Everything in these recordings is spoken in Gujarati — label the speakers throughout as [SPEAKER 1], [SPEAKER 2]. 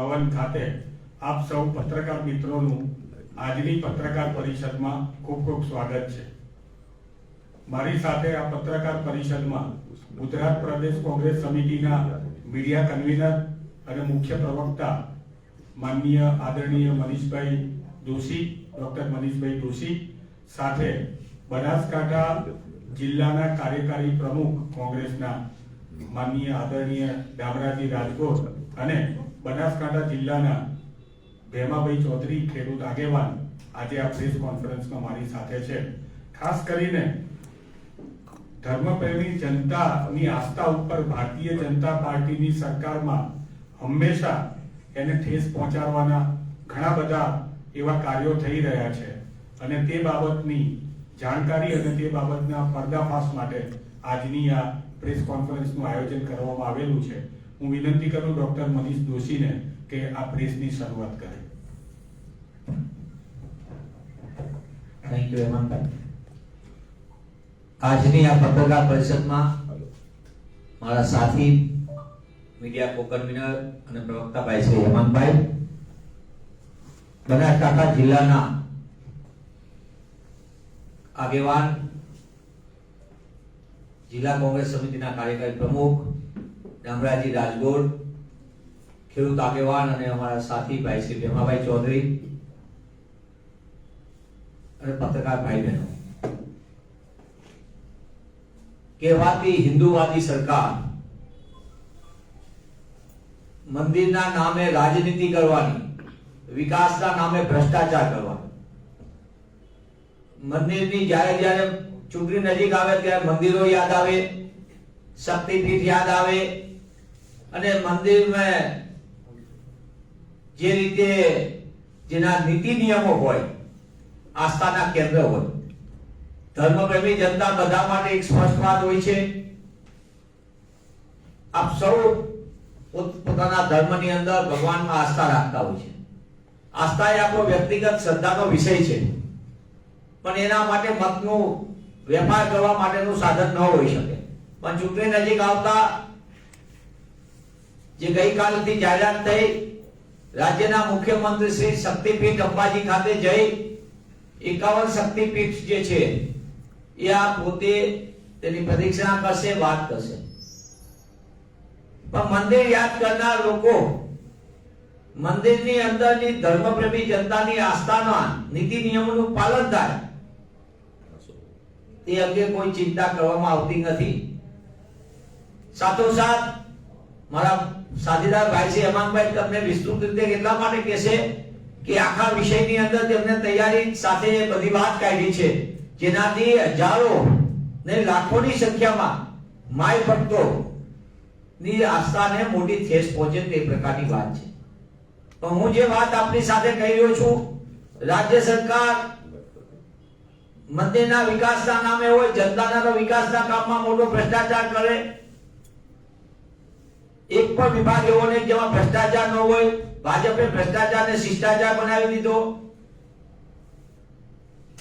[SPEAKER 1] ભવન ખાતે આપ સૌ પત્રકાર મિત્રોનું આજની પત્રકાર પરિષદમાં ખૂબ ખૂબ સ્વાગત છે. મારી સાથે આ પત્રકાર પરિષદમાં ગુજરાત પ્રદેશ કોંગ્રેસ સમિતિના મીડિયા કન્વીનર અને મુખ્ય પ્રવક્તા માનનીય આદરણીય મનીષભાઈ જોશી ડોક્ટર મનીષભાઈ જોશી સાથે બનાસકાંઠા જિલ્લાના કાર્યકારી પ્રમુખ કોંગ્રેસના માનનીય આદરણીય ડામરાજી રાજકોટ અને બનાસકાંઠા જિલ્લાના ભેમાભાઈ ચૌધરી ખેડૂત આગેવાન આજે આ પ્રેસ કોન્ફરન્સમાં મારી સાથે છે. ખાસ કરીને ધર્મપ્રેમી જનતાની આસ્થા ઉપર ભારતીય જનતા પાર્ટીની સરકારમાં હંમેશા એને ઠેસ પહોંચાડવાના ઘણા બધા એવા કાર્યો થઈ રહ્યા છે અને તે બાબતની જાણકારી અને તે બાબતના પર્દાફાશ માટે આજની આ પ્રેસ કોન્ફરન્સનું આયોજન કરવામાં આવેલું છે. હું વિનંતી કરું ડોક્ટર મનીષ દોશીને કે આ પ્રેસની શરૂઆત કરે.
[SPEAKER 2] થેન્ક યુ આજની આ પત્રકાર પરિષદમાં મારા સાથી મીડિયા કોકન્વીનર અને પ્રવક્તા ભાઈ શ્રી હેમંતભાઈ બનાસકાંઠા જિલ્લાના આગેવાન જિલ્લા કોંગ્રેસ સમિતિના કાર્યકારી પ્રમુખ ડામરાજી રાજગોર, ખેડૂત આગેવાન અને અમારા સાથી ભાઈ શ્રી ભેમાભાઈ ચૌધરી અને પત્રકાર ભાઈ બહેનો. કહેવાતી હિન્દુવાદી સરકાર મંદિરના નામે રાજનીતિ કરવાની, વિકાસના નામે ભ્રષ્ટાચાર કરવાની. મંદિરની જ્યારે જ્યારે ચૂંટણી નજીક આવે ત્યારે મંદિરો યાદ આવે, શક્તિપીઠ યાદ આવે અને મંદિરમાં જે રીતે જેના નીતિ નિયમો હોય, આસ્થાના કેન્દ્ર હોય. ધર્મપ્રેમી જનતા બધા માટે એક સ્પષ્ટ વાત હોય છે. આપ સૌ પોતાના ધર્મની અંદર ભગવાનમાં આસ્થા રાખતા હોય છે. આસ્થા એ આપણો વ્યક્તિગત શ્રદ્ધાનો વિષય છે. પણ એના માટે મતનું વેપાર કરવા માટેનું સાધન ન હોઈ શકે. પણ ચૂંટણી નજીક આવતા જે ગઈકાલથી જાહેરાત થઈ, રાજ્યના મુખ્યમંત્રી શ્રી શક્તિપીઠ અંબાજી ખાતે જઈ, એકાવન શક્તિપીઠ જે છે, એ આ પોતે તેની પ્રદક્ષિણા કરશે, વાત કરશે. પણ મંદિર યાદ કરનાર લોકો, મંદિરની અંદરની ધર્મપ્રેમી જનતાની આસ્થાના નીતિ નિયમોનું પાલન થાય. તે અંગે કોઈ ચિંતા કરવામાં આવતી નથી. સાથોસાથ, મારા સાથીદાર ભાઈ છે, હેમાંગભાઈ, તમને વિસ્તૃત રીતે એટલા માટે કહેશે કે આખા વિષયની અંદર તેમને તૈયારી સાથે બધી વાત કાઢી છે. જેનાથી હજારો ને લાખોની સંખ્યામાં માય ભક્તો ની આસ્થાને મોટી ઠેસ પહોંચે તે પ્રકારની વાત છે. પણ હું જે વાત આપની સાથે કહી રહ્યો છું, રાજ્ય સરકાર મંદિરના વિકાસના નામે હોય, જનતાના વિકાસના કામમાં મોટો ભ્રષ્ટાચાર કરે. એક પણ વિભાગ એવો નહીં જેમાં ભ્રષ્ટાચાર ન હોય. ભાજપે ભ્રષ્ટાચારને શિષ્ટાચાર બનાવી દીધો.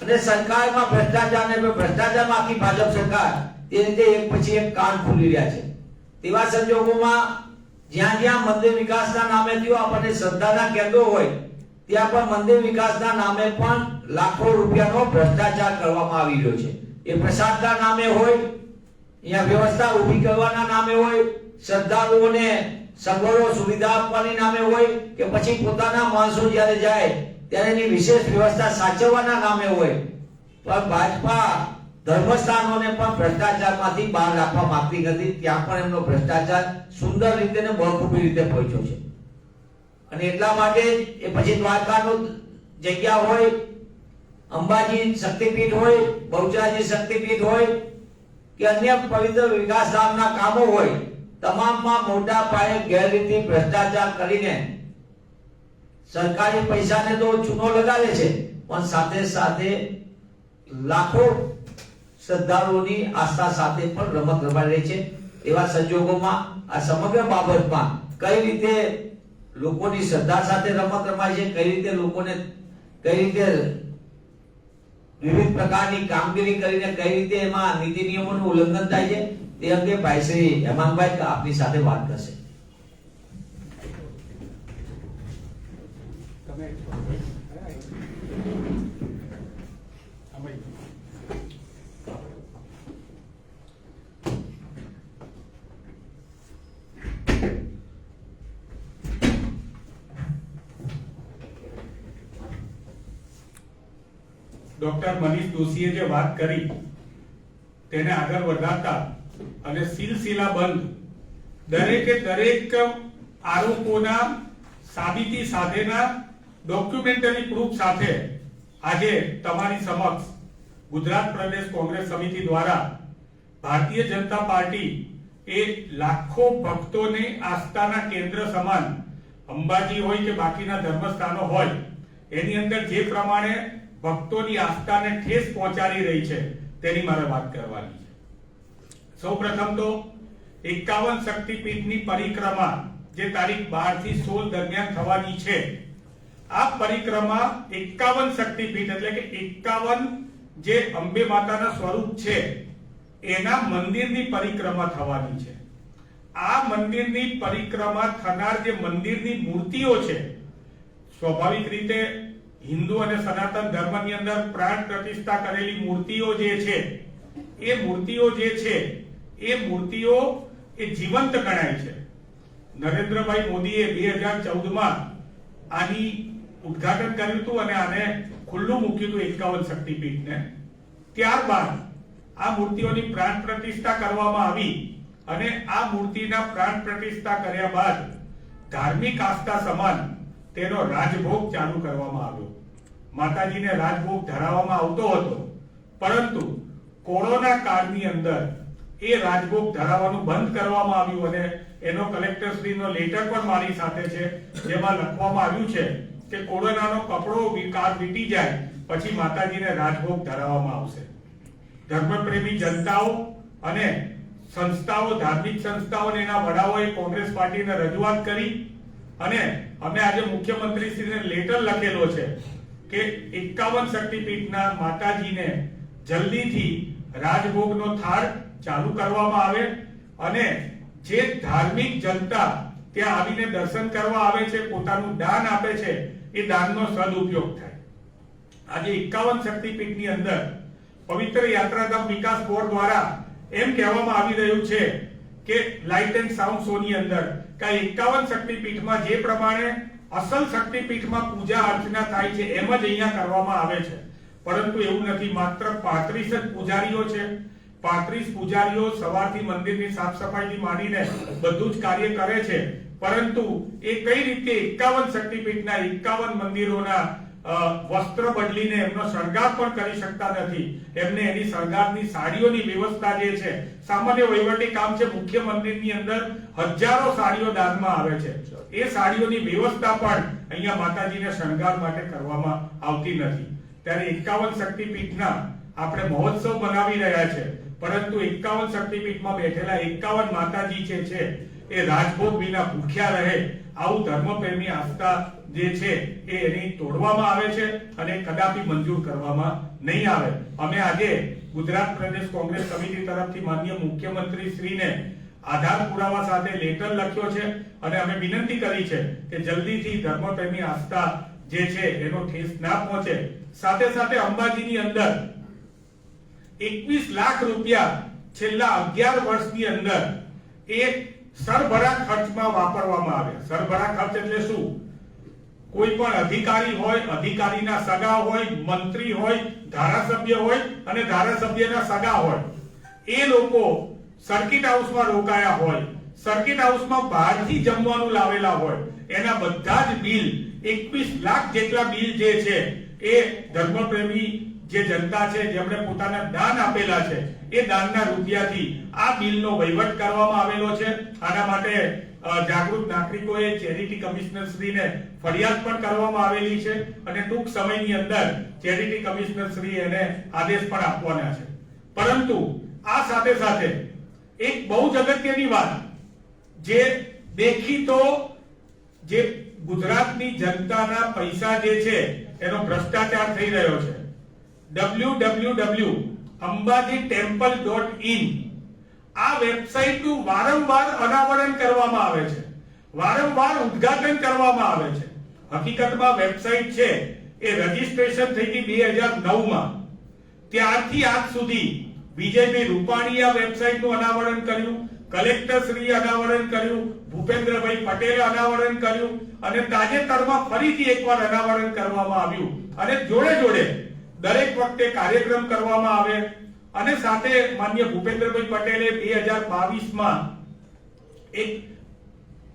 [SPEAKER 2] અને સરકારમાં ભ્રષ્ટાચારને ભ્રષ્ટાચારમાં આખી ભાજપ સરકાર તે રીતે એક પછી એક કાન ખુલી રહ્યા છે. તેવા સંજોગોમાં જ્યાં જ્યાં મંદિર વિકાસના નામે થયો, આપણને શ્રદ્ધાના કેન્દ્રો હોય ત્યાં પણ મંદિર વિકાસના નામે પણ લાખો રૂપિયાનો ભ્રષ્ટાચાર કરવામાં આવી રહ્યો છે. એ પ્રસાદના નામે હોય, અહીંયા વ્યવસ્થા ઊભી કરવાના નામે હોય શ્રદ્ધાળુઓને સગવડો સુવિધા આપવાની નામે હોય કે પછી પોતાના માણસો જ્યારે જાય, ત્યારે એની વિશેષ વ્યવસ્થા સાચવવાના નામે હોય. પણ ભાજપા ધર્મસ્થાનોને પણ ભ્રષ્ટાચારમાંથી બહાર રાખવા માંગતી નથી. ત્યાં પણ એમનો ભ્રષ્ટાચાર સુંદર રીતે ને બળખૂબી રીતે પહોંચ્યો છે. અને એટલા માટે એ પછી દ્વારકાનું જગ્યા હોય, અંબાજી શક્તિપીઠ હોય, બહુચરાજી શક્તિપીઠ હોય, કે અન્ય પવિત્ર વિકાસ ધામના કામો હોય, તમામમાં મોટા પાયે ગેરરીતિ, ભ્રષ્ટાચાર કરીને સરકારી પૈસાને તો ચૂનો લગાડે છે, પણ સાથે સાથે લાખો શ્રદ્ધાળુઓની આસ્થા સાથે પણ રમત રહી છે. એવા સંજોગોમાં આ સમગ્ર બાબતમાં કઈ રીતે લોકોની શ્રદ્ધા સાથે રમત રમાય છે, કઈ રીતે લોકોને, કઈ રીતે વિવિધ પ્રકારની કામગીરી કરીને કઈ રીતે એમાં નીતિ નિયમોનું ઉલ્લંઘન થાય છે, તે અંગે ભાઈ શ્રી હેમાંગભાઈ આપની સાથે વાત કરશે.
[SPEAKER 1] ડોક્ટર મનીષ દોશીએ જે વાત કરી, તેને આગળ વધારતા અને સિલસિલા બંધ, દરેકે દરેક આરોપોના સાબિતી સાથેના ડોક્યુમેન્ટરી પ્રૂફ સાથે આજે તમારી સમક્ષ ગુજરાત પ્રદેશ કોંગ્રેસ સમિતિ દ્વારા ભારતીય જનતા પાર્ટી એ લાખો ભક્તોને આસ્થાના કેન્દ્ર સમાન અંબાજી હોય કે બાકીના ધર્મસ્થાનો હોય, એની અંદર જે પ્રમાણે ભક્તોની આસ્થાને ઠેસ પહોંચાડી રહી છે. તેની મારે વાત કરવાની છે. સૌપ્રથમ તો એકાવન શક્તિપીઠની પરિક્રમા જે તારીખ બારથી સોળ દરમિયાન થવાની છે. આ પરિક્રમા એકાવન શક્તિપીઠ એટલે કે એકાવન જે અંબે માતાના સ્વરૂપ છે, એના મંદિરની પરિક્રમા થવાની છે. આ મંદિરની પરિક્રમા થનાર જે મંદિરની મૂર્તિઓ છે, સ્વાભાવિક રીતે હિન્દુ અને સનાતન ધર્મની અંદર પ્રાણ પ્રતિષ્ઠા કરેલી મૂર્તિઓ જે છે, એ મૂર્તિઓ જે છે, એ મૂર્તિઓ એ જીવંત ગણાય છે. નરેન્દ્રભાઈ મોદીએ બે હજાર ચૌદમાં આની ઉદ્ઘાટન કર્યું હતું અને આને ખુલ્લું મૂક્યું હતું એકાવન શક્તિપીઠને. ત્યારબાદ આ મૂર્તિઓની પ્રાણ પ્રતિષ્ઠા કરવામાં આવી અને આ મૂર્તિના પ્રાણ પ્રતિષ્ઠા કર્યા બાદ ધાર્મિક આસ્થા સમાન તેનો રાજભોગ ચાલુ કરવામાં આવ્યો. માતાજીને રાજભોગ ધરાવવામાં આવતો હતો. પરંતુ કોરોના કાળની અંદર એ રાજભોગ ધરાવવાનું બંધ કરવામાં આવ્યું અને એનો કલેક્ટર શ્રીનો લેટર પણ મારી સાથે છે, જેમાં લખવામાં આવ્યું છે કે કોરોનાનો કપડો વિકાર વીટી જાય, પછી માતાજીને રાજભોગ ધરાવવામાં આવશે. ધર્મપ્રેમી જનતાઓ અને સંસ્થાઓ, ધાર્મિક સંસ્થાઓ અને એના વડાઓએ કોંગ્રેસ પાર્ટીને રજૂઆત કરી અને અમે આજે મુખ્યમંત્રી શ્રીને લેટર લખેલો છે કે એકાવન શક્તિપીઠના માતાજીને જલ્દીથી રાજભોગનો થાળ ચાલુ કરવામાં આવે અને જે ધાર્મિક જનતા ત્યાં આવીને દર્શન કરવા આવે છે, પોતાનું દાન આપે છે, એ દાનનો સદુપયોગ થાય. આજે એકાવન શક્તિપીઠની અંદર પવિત્ર યાત્રાધામ વિકાસ બોર્ડ દ્વારા એમ કહેવામાં આવી રહ્યું છે કે લાઇટ એન્ડ સાઉન્ડ શો ની અંદર કે એકાવન શક્તિપીઠમાં જે પ્રમાણે અસલ શક્તિપીઠમાં પૂજા અર્ચના થાય છે, એમ જ અહીંયા કરવામાં આવે છે. પરંતુ એવું નથી, માત્ર પાંત્રીસ જ પૂજારીઓ છે. પાંત્રીસ પૂજારીઓ સવારથી મંદિરની સાફ સફાઈથી માંડીને બધું જ કાર્ય કરે છે. પરંતુ એ કઈ રીતે એકાવન શક્તિપીઠના એકાવન મંદિરોના વસ્ત્ર બદલીને એમનો શણગાર પણ કરી શકતા નથી. એમને એની શણગારની સાડીઓની વ્યવસ્થા જે છે, સામાન્ય વહીવટી કામ છે, મુખ્ય મંદિરની અંદર હજારો સાડીઓ દાનમાં આવે છે. એ સાડીઓની વ્યવસ્થા પણ અહીંયા માતાજીને શણગાર માટે કરવામાં આવતી નથી. ત્યારે એકાવન શક્તિપીઠના આપણે મહોત્સવ બનાવી રહ્યા છે, પરંતુ એકાવન શક્તિપીઠમાં બેઠેલા એકાવન માતાજી જે છે, એ રાજભોગ વિના ભૂખ્યા રહે. આવું ધર્મપ્રેમી આસ્થા જે છે એ એની તોડવામાં આવે છે અને કદાપી મંજૂર કરવામાં નહીં આવે. અમે આજે ગુજરાત પ્રદેશ કોંગ્રેસ સમિતિ તરફથી માન્ય મુખ્યમંત્રી શ્રીને આધાર પુરાવા સાથે લેટર લખ્યો છે અને અમે વિનંતી કરી છે કે જલ્દીથી ધર્મપ્રેમી આસ્થા જે છે એનો ઠેસ ના પહોંચે. સાથે સાથે અંબાજીની અંદર એકવીસ લાખ રૂપિયા છેલ્લા અગિયાર વર્ષની અંદર એ સરભરા ખર્ચમાં વાપરવામાં આવ્યા. સરભરા ખર્ચ એટલે શું? કોઈ પણ અધિકારી હોય, અધિકારીના સગા હોય, મંત્રી હોય, ધારાસભ્ય હોય અને ધારાસભ્યના સગા હોય, એ લોકો સર્કિટ હાઉસમાં રોકાયા હોય સર્કિટ હાઉસમાં બહારથી જમવાનું લાવેલા હોય, એના બધા જ બિલ, એકવીસ લાખ જેટલા બિલ જે છે, એ ધર્મપ્રેમી જે જનતા છે, જેમણે પોતાના દાન આપેલા છે, એ દાનના રૂપિયાથી આ બિલનો વહીવટ કરવામાં આવેલો છે. આના માટે જાગૃત નાગરિકોએ ચેરિટી કમિશનર શ્રીને ફરિયાદ પણ કરવામાં આવેલી છે અને ટૂંક સમયની અંદર ચેરિટી કમિશનર શ્રી એને આદેશ પણ આપવાના છે. પરંતુ આ સાથે સાથે એક બહુ જ અગત્યની વાત જે દેખીતો જે ગુજરાતની જનતાના પૈસા જે છે એનો ભ્રષ્ટાચાર થઈ રહ્યો છે. W W W Ambaji temple dot in આ વેબસાઇટનું વારંવાર અનાવરણ કરવામાં આવે છે. વારંવાર ઉદ્ઘાટન કરવામાં આવે છે. હકીકતમાં વેબસાઇટ છે એ રજીસ્ટ્રેશન થઈ હતી બે હજાર નવમાં. ત્યારથી આજ સુધી વિજયભાઈ રૂપાણીએ આ વેબસાઇટનું અનાવરણ કર્યું કલેક્ટર શ્રી અનાવરણ કર્યું, ભૂપેન્દ્રભાઈ પટેલે અનાવરણ કર્યું અને તાજેતરમાં ફરીથી એકવાર અનાવરણ કરવામાં આવ્યું. અને જોડે જોડે દરેક વખતે કાર્યક્રમ કરવામાં આવે અને સાથે માન્ય ભૂપેન્દ્રભાઈ પટેલે બે હજાર બાવીસમાં એક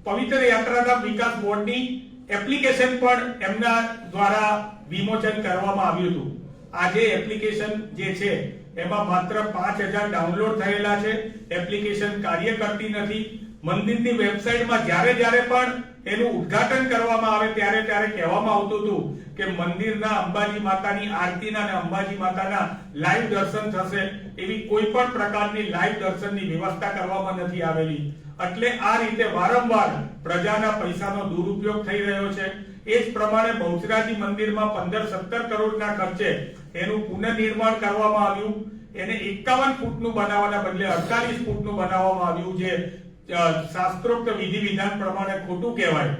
[SPEAKER 1] પવિત્ર યાત્રાધામ વિકાસ બોર્ડની એપ્લિકેશન પણ એમના દ્વારા વિમોચન કરવામાં આવ્યું હતું. આજે એપ્લિકેશન જે છે, એમાં માત્ર પાંચ હજાર ડાઉનલોડ થયેલા છે. એપ્લિકેશન કાર્ય કરતી નથી. મંદિરની વેબસાઇટમાં જ્યારે જ્યારે પણ એનું ઉદ્ઘાટન કરવામાં આવે, ત્યારે ત્યારે કહેવામાં આવતું હતું કે મંદિરના અંબાજી માતાની આરતીના અને અંબાજી માતાના લાઈવ દર્શન થશે એવી કોઈ પણ પ્રકારની લાઈવ દર્શનની વ્યવસ્થા કરવામાં નથી આવેલી. એટલે આ રીતે વારંવાર પ્રજાના પૈસાનો દુરુપયોગ થઈ રહ્યો છે. એ જ પ્રમાણે બહુચરાજી મંદિરમાં પંદર સત્તર કરોડના ખર્ચે એનું પુનઃનિર્માણ કરવામાં આવ્યું. એને એકાવન ફૂટનું બનાવવાના બદલે અડતાલીસ ફૂટનું બનાવવામાં આવ્યું, જે શાસ્ત્રોક્ત વિધિ વિધાન પ્રમાણે ખોટું કહેવાય.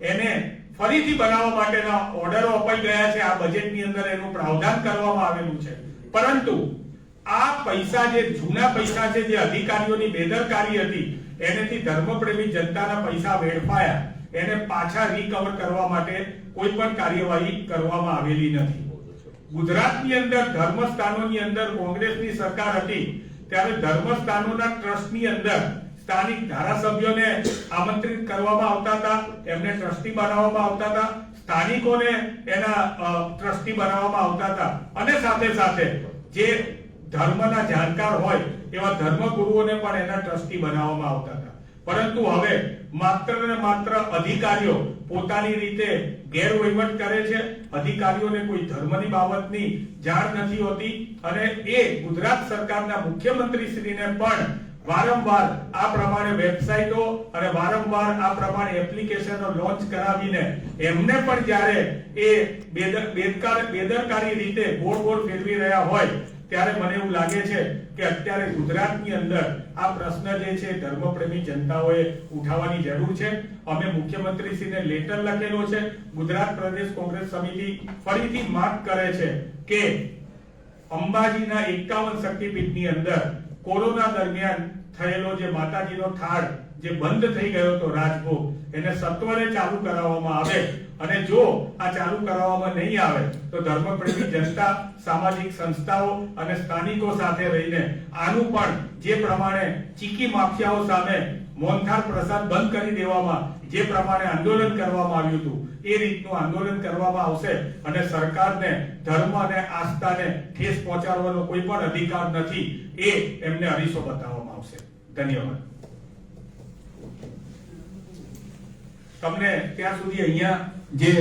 [SPEAKER 1] એને ફરીથી બનાવવા માટેના ઓર્ડરો અપાઈ ગયા છે. આ બજેટની અંદર એનું પ્રાવધાન કરવામાં આવેલું છે. પરંતુ આ પૈસા જે, જૂના પૈસા છે, જે અધિકારીઓની બેદરકારી હતી, એનેથી ધર્મપ્રેમી જનતાના પૈસા વેડફાયા. એને પાછા રિકવર કરવા માટે કોઈ પણ કાર્યવાહી કરવામાં આવેલી નથી. ગુજરાતની અંદર ધર્મસ્થાનોની અંદર કોંગ્રેસની સરકાર હતી, ત્યારે ધર્મસ્થાનોના ટ્રસ્ટની અંદર સ્થાનિક ધારાસભ્યોને આમંત્રિત કરવામાં આવતા હતા. એમને ટ્રસ્ટી બનાવવામાં આવતા હતા. સ્થાનિકોને એના ટ્રસ્ટી બનાવવામાં આવતા હતા. અને સાથે સાથે જે ધર્મના જાણકાર હોય, એવા ધર્મગુરુઓને પણ એના ટ્રસ્ટી બનાવવામાં આવતા હતા. પરંતુ હવે માત્ર ને માત્ર અધિકારીઓ પોતાની રીતે ગેરવહીવટ કરે છે. અધિકારીઓને કોઈ ધર્મની બાબતની જાણ નથી હોતી. અને એ ગુજરાત સરકારના મુખ્યમંત્રી શ્રીને પણ વારંવાર આ પ્રમાણે વેબસાઇટો અને વારંવાર આ પ્રમાણે એપ્લિકેશનો લોન્ચ કરાવીને એમને પણ જ્યારે એ બેદરકારી રીતે ગોળ ગોળ ફેરવી રહ્યા હોય, ત્યારે મને એવું લાગે છે કે અત્યારે ગુજરાતની અંદર આ પ્રશ્ન જે છે ધર્મપ્રેમી જનતાઓએ ઉઠાવવાની જરૂર છે. અમે મુખ્યમંત્રીશ્રીને લેટર લખેલો છે. ગુજરાત પ્રદેશ કોંગ્રેસ સમિતિ ફરીથી માંગ કરે છે કે અંબાજીના એકાવન શક્તિપીઠની અંદર કોરોના દરમિયાન થયેલો જે માતાજીનો થાળ જે બંધ થઈ ગયો હતો રાજભોગ, એને સત્વરે ચાલુ કરાવવામાં આવે અને જો આ ચાલુ કરાવવામાં નહીં આવે, તો ધર્મપ્રેમી જનતા, સામાજિક સંસ્થાઓ અને સ્થાનિકો સાથે રહીને આનું પણ જે પ્રમાણે ચીકી માફિયાઓ સામે મોનથાળ પ્રસાદ બંધ કરી દેવામાં જે પ્રમાણે આંદોલન કરવામાં આવ્યું હતું એ રીતનું આંદોલન કરવામાં આવશે અને સરકારને ધર્મ અને આસ્થાને ઠેસ પહોંચાડવાનો કોઈ પણ અધિકાર નથી એ એમને અરીસો બતાવવામાં આવશે. ધન્યવાદ. તમને ત્યાં સુધી અહીંયા જે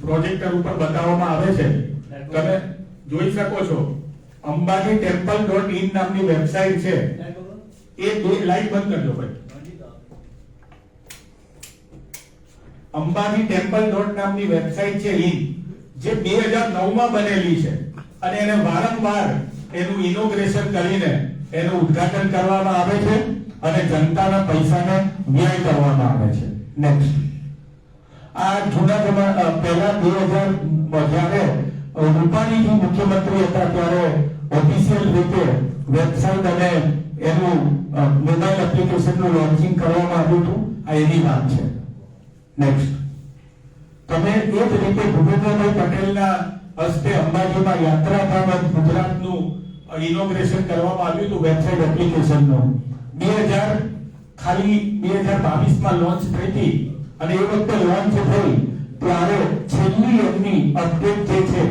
[SPEAKER 1] પ્રોજેક્ટર ઉપર બતાવવામાં આવે છે તમે જોઈ શકો છો અંબાજી ટેમ્પલ ડોટ ઇન નામની વેબસાઇટ છે. એ લાઈટ બંધ કરજો ભાઈ. અંબાજી ટેમ્પલ ડોટ નામની વેબસાઇટ છે ઇન જે બે હજાર નવમાં બનેલી છે. અને એને વારંવાર એનું ઇનોગ્રેશન કરીને એનું ઉદ્ઘાટન કરવામાં આવે છે અને જનતાના પૈસાને વ્યય કરવામાં આવે છે. નેક્સ્ટ આ જૂના જમાના પહેલા બે હજાર જ્યારે રૂપાણીજી મુખ્યમંત્રી હતા ત્યારે ઓફિશિયલ રીતે વેબસાઇટ અને એનું મોબાઈલ એપ્લિકેશનનું લોન્ચિંગ કરવામાં આવ્યું હતું. આ એની વાત છે. નેક્સ્ટ તમે એ જ રીતે ભૂપેન્દ્રભાઈ પટેલના હસ્તે અંબાજીમાં યાત્રાધામ ગુજરાતનું ઇનોગ્રેશન કરવામાં આવ્યું હતું વેબસાઇટ એપ્લિકેશનનું બે હજાર ખાલી બે હજાર બાવીસમાં લોન્ચ થઈ હતી અને એ વખતે લોન્ચ થઈ. ત્યારે છેલ્લી એમની અપડેટ જે છે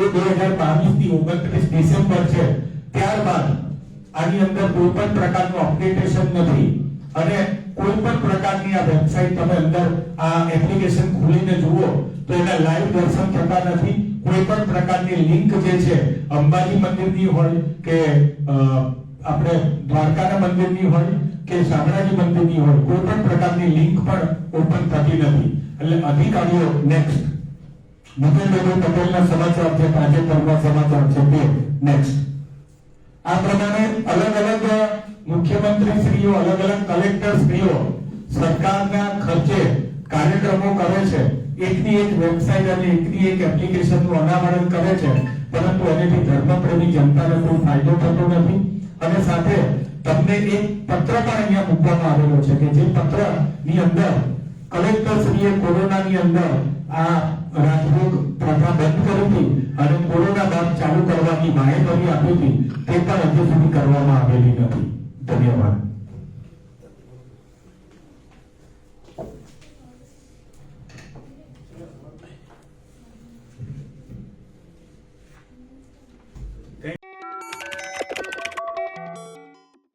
[SPEAKER 1] એ બે હજાર બાવીસથી ઓગણત્રીસ ડિસેમ્બર છે. ત્યારબાદ આની અંદર કોઈ પણ પ્રકારનું અપડેટેશન નથી. અને કોઈ પણ પ્રકારની આ વેબસાઇટ તમે અંદર આ એપ્લિકેશન ખોલીને જુઓ, તો એના લાઈવ દર્શન થતા નથી. કોઈ પણ પ્રકારની લિંક જે છે, અંબાજી મંદિરની હોય કે આપણે દ્વારકાના મંદિરની હોય કે શામળાજી મંદિરની હોય, કોઈ પણ પ્રકારની લિંક પણ ઓપન થતી નથી. એટલે અધિકારીઓ નેક્સ્ટ ભૂપેન્દ્રભાઈ પટેલના સમાચાર છે તાજેતરના સમાચાર છે, તે નેક્સ્ટ આ પ્રમાણે અલગ અલગ મુખ્યમંત્રી શ્રીઓ અલગ અલગ કલેક્ટર શ્રીઓ સરકારના ખર્ચે કાર્યક્રમો કરે છે. એકની એક વેબસાઇટ અને એકની એક એપ્લિકેશનનું અનાવરણ કરે છે. પરંતુ એનાથી ધર્મપ્રેમી જનતાને કોઈ ફાયદો થતો નથી. અને સાથે તમને એક પત્ર પણ અહીંયા મૂકવામાં આવેલો છે કે જે પત્રની અંદર કલેક્ટરશ્રીએ કોરોનાની અંદર આ રાજભોગ પ્રથા બંધ કરી હતી અને કોરોના બાદ ચાલુ કરવાની માહિતી આપી હતી તે પણ હજુ સુધી કરવામાં આવેલી નથી. ધન્યવાદ